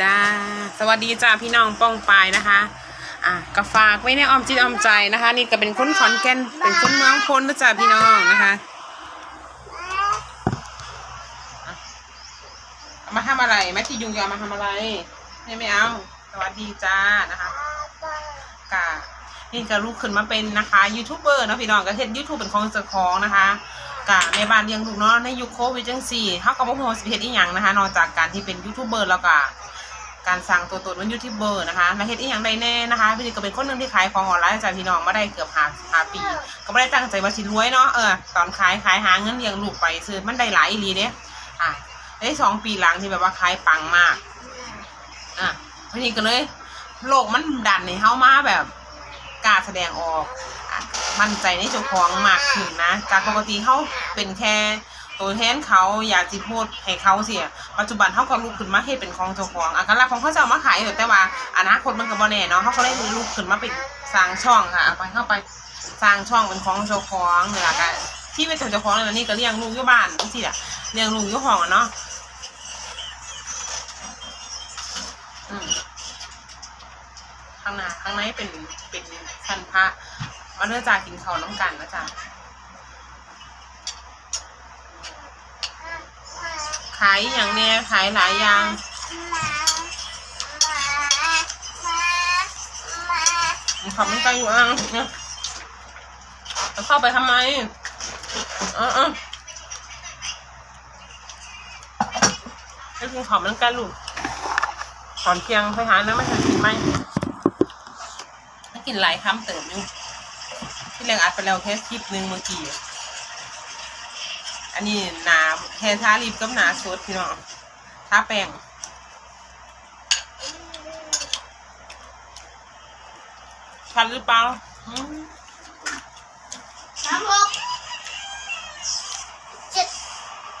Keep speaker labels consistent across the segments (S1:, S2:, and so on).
S1: จ้า สวัสดีจ้าพี่น้องป้องปายนะคะ อะก็ฝากไว้ในอ้อมจิตอ้อมใจนะคะ นี่ก็เป็นคนขอนแก่นเป็นคนเมืองพลนะจ้าพี่น้องนะคะมาทำอะไรแม่ที่ยุงยอมมาทำอะไรไม่ไม่เอา สวัสดีจ้านะคะกะนี่ก็ลูกขึ้นมาเป็นนะคะยูทูบเบอร์นะพี่น้องก็เห็นยูทูบเป็นของเจ้าของนะคะกะในบ้านเลี้ยงลูกเนาะในยุคโควิดจังสี่เขาก็บ่ฮู้สิเฮ็ดอีหยังนะคะ นอกจากการที่เป็นยูทูบเบอร์แล้วก็ การสั่งตัวตนเป็นยูทูบเบอร์นะคะและเฮ็ดอีหยังได้แน่นะคะพี่ก็เป็นคนหนึ่งที่ขายของออนไลน์จากพี่น้องมาได้เกือบหาหาปี ก็ไม่ได้ตั้งใจว่าสิรวยเนาะเออตอนขายขายหาเงินเลี้ยงลูกไปซื้อมันได้หลายอีหลีเด้อะได้สองปีหลังที่แบบว่าขายปังมากอะทีนี้ก็เลยโลกมันดันให้เฮามาแบบกล้าแสดงออกอมั่นใจในเจ้าของมากขึ้นนะ จากปกติเขาเป็นแค่ ตัวแทนเขาอยากจิพูดให้เขาเสียปัจจุบันเขาก็ลุกขึ้นมาเฮ็ดเป็นของเจ้าของอักลักษณ์ของเขาจะเอามาขายอยู่แต่ว่าอนาคตมันก็บ่แน่เนาะเขาก็เลยลุกขึ้นมาเป็นสร้างช่องค่ะเอาไปเข้าไปสร้างช่องเป็นของเจ้าของเนี่แหละก็ที่เป็นของเจ้าของเลยนะนี่ก็เลี้ยงลูกอยู่บ้านจังซี่แหละเลี้ยงลูกอยู่ห้องอะเนาะอืมข้างหน้าข้างในเป็นเป็นชั้นพระมาเลือจากกินเขาวน้ำกันนะจ๊ะขายอย่างเนี้ยขายหลายอย่างมีความไม่ใจอยู่อะเนี่ยจะเข้าไปทำไมเออเออให้กินของมันกันลูกก่อนเที่ยงไปหานื้อไม่ทันกินไหมกินหลายคำเติมอยู่ที่เรียงอัดไปแล้วแค่คลิปหนึ่งเมื่อกี้ อันนี้หนาแฮร์ทาลิปกับหนาสดพี่น้องทาแป้งชันหรือเปล่าอืม
S2: สามหกเจ็ด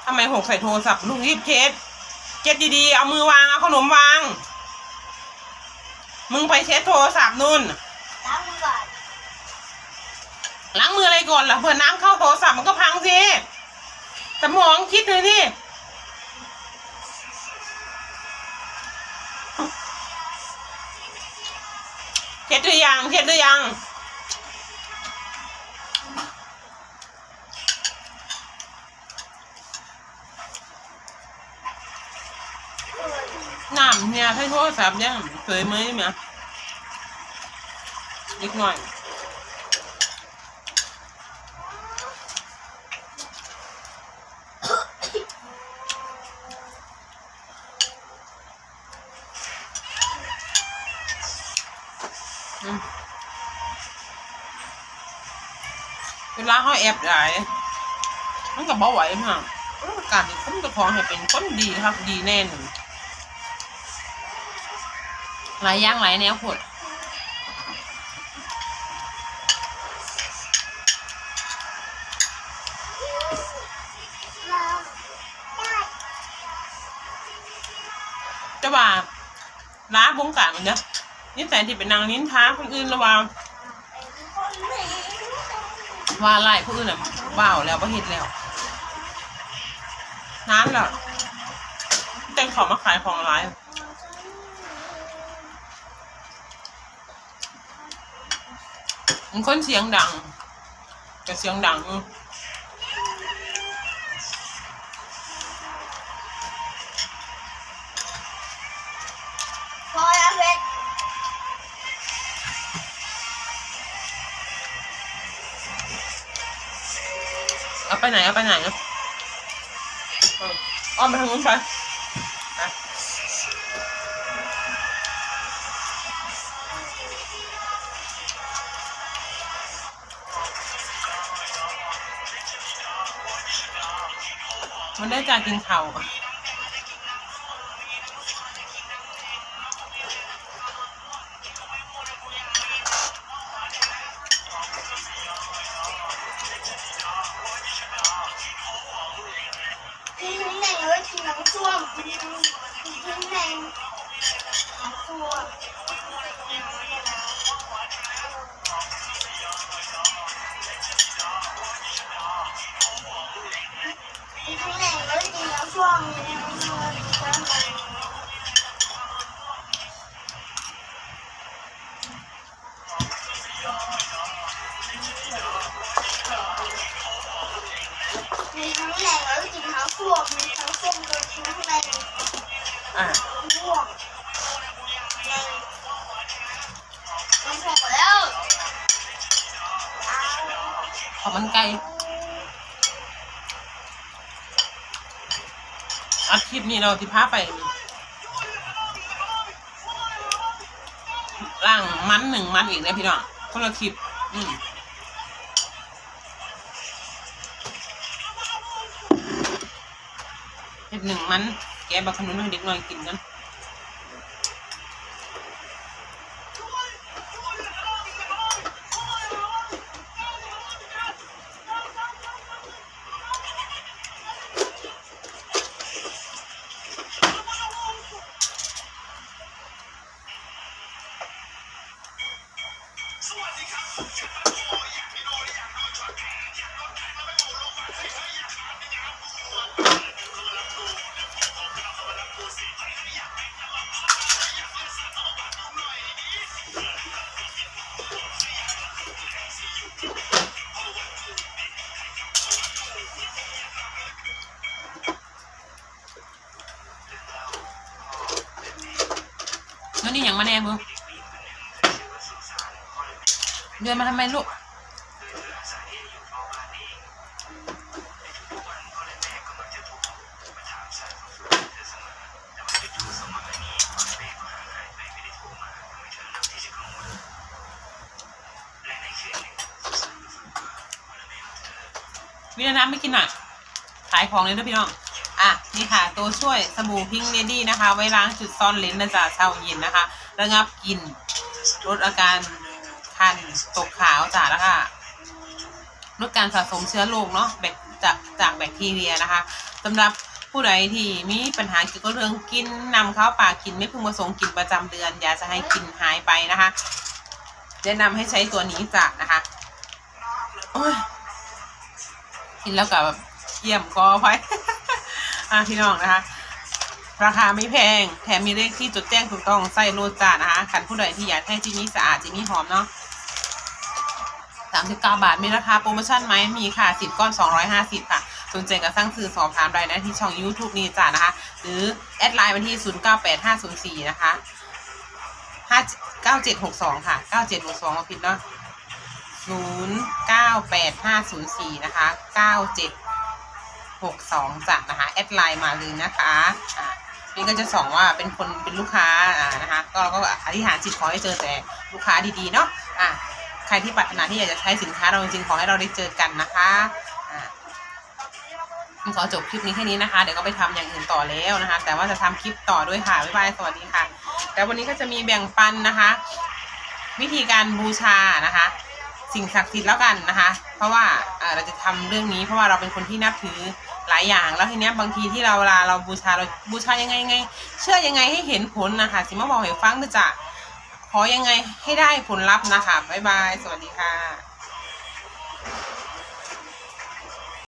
S1: ทำไมหกใส่โทรศัพท์ลูกรีบเช็ดเช็ดดีๆ เอามือวาง เอาขนมวาง มึงไปเช็ดโทรศัพท์นู่น
S2: สามบาท
S1: ล้างมืออะไรก่อนล่ะเผื่อน้ำเข้าโทรศัพท์มันก็พังสิ สมองคิดเลยนี่เช็ดหรือยังเช็ดหรือยังน้ำเนี่ยให้โทรศัพท์ยังเคยไหมเนี่ยนิดหน่อย ลาเขาแอบหลายมันก็บ่ไหวมากการที่คุ้มตะคองให้เป็นคนดีครับดีแน่นหลายย่างหลายแนวพดจะว่าล้าบงการเนี่ยนิสัยที่เป็นนางนิ้นท้าคนอื่นระว่า ว่าไล่ผู้อื่นอะว่าวแล้วประเห็ดแล้วนั้นแหละแต่งของมาขายของร้ายมันคนเสียงดังแต่เสียงดังอื
S2: อ เอา
S1: ไปไหนเอาไปไหนนะอ้อมไปทางนู้นไปมันได้จากกินเข่า มี
S2: ทั้งแหล่งแล้วก็กินทั้งพวกมีทั้งส้มก็กินทั้งแหล่ง
S1: อะ
S2: พวกแหล่งมันพอแล้ว
S1: ขอมันไก่ อาคลิปนี้เราที่พาไปล่างมันหนึ่งมันอีกนะพี่น้องคนละคลิป อืมเห็ดหนึ่งมัน แกบักขนุนให้เด็กน้อยกินกัน แล้วนี่อย่างมาแน่มึงเดินมาทำไมลูกวินาน้ำไม่กินอะ ขายของเลยนะพี่น้อง อะนี่ค่ะ ตัวช่วยสบู่พิงเลดี้นะคะ ไว้ล้างจุดซ่อนเลนส์นะจ๊ะเช้าเย็นนะคะ ระงับกลิ่นลดอาการคันตกขาวจ้ะแล้วก็ลดการสะสมเชื้อโรคเนาะแบคจากจากแบคทีเรียนะคะสำหรับผู้ใดที่มีปัญหาเกี่ยวกับเรื่องกินนำเข้าปากกินไม่พึงประสงค์กินประจำเดือนอยากจะให้กินหายไปนะคะแนะนำให้ใช้ตัวนี้จ้ะนะคะกินแล้วกับแบบเยี่ยมก็ไว้ อะพี่น้องนะคะ ราคาไม่แพง แถมมีเลขที่จดแจ้งถูกต้องใส่โลจานนะคะขันผู้ใดที่อยากให้ที่นี้สะอาดที่นี้หอมเนาะสามสิบเก้าบาท มีราคาโปรโมชั่นไหมมีค่ะสิบก้อนสองร้อยห้าสิบค่ะสนใจก็สั่งซื้อสอบถามรายได้ที่ช่อง YouTube นี้จ้านะคะ หรือ แอดไลน์มาที่ศูนย์เก้าแปดห้าศูนย์สี่นะคะห้าเก้าเจ็ดหกสองค่ะเก้าเจ็ดหกสองมาผิดเนาะศูนย์เก้าแปดห้าศูนย์สี่นะคะเก้าเจ็ดหกสองจ้ะนะคะแอดไลน์มาเลยนะคะอ่านี่ก็จะส่องว่าเป็นคนเป็นลูกค้าอ่านะคะ ก็ก็อธิษฐานจิตขอให้เจอแต่ลูกค้าดีๆเนาะอ่าใครที่ปรารถนาที่อยากจะใช้สินค้าเราจริงๆขอให้เราได้เจอกันนะคะอ่าขอจบคลิปนี้แค่นี้นะคะ เดี๋ยวก็ไปทำอย่างอื่นต่อแล้วนะคะ แต่ว่าจะทำคลิปต่อด้วยค่ะ บ๊ายบาย สวัสดีค่ะแล้ววันนี้ก็จะมีแบ่งปันนะคะ วิธีการบูชานะคะ สิ่งศักดิ์สิทธิ์แล้วกันนะคะ ราะว่าเราจะทำเรื่องนี้เพราะว่าเราเป็นคนที่นับถือหลายอย่าง แล้วทีเนี้ยบางทีที่เราเวลาเราบูชาเราบูชายังไงไง เชื่อยังไงให้เห็นผลนะคะสิมาบอกให้ฟังนะจ๊ะขอยังไงให้ได้ผลลัพธ์นะคะบ๊ายบาย สวัสดีค่ะ